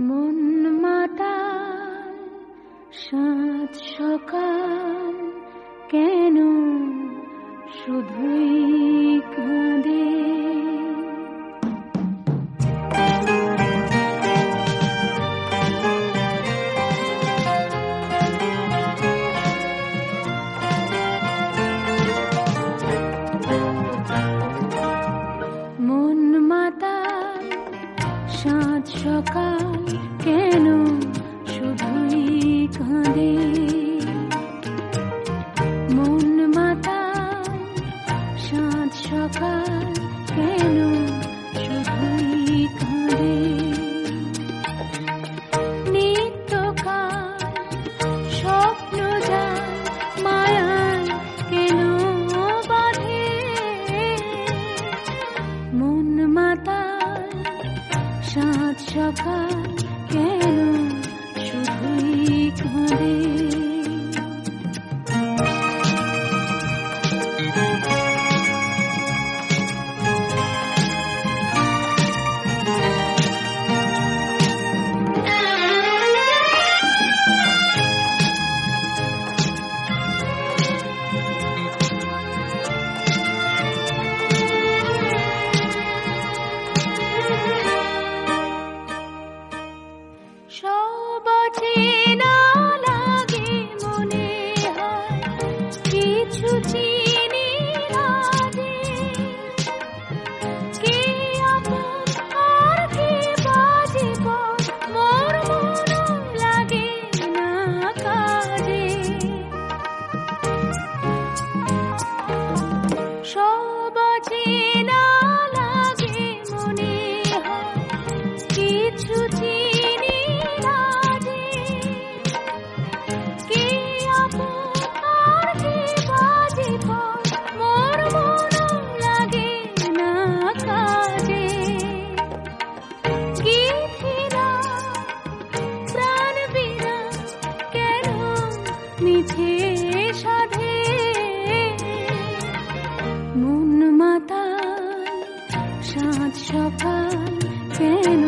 মন মাতাল সাত সকাল কেন শুধুই সাত সকাল কেন শুধুই কাঁদে? মন মাতাল, সাত সকাল কেন শুধুই কাঁদে? নিত্যকাল, স্বপ্ন যায় কেন বাঁধে? মন মাতাল সাত সকাল কেন? চেনা লাগে মনে হয়। কিছু চাঁদ সকাল কেন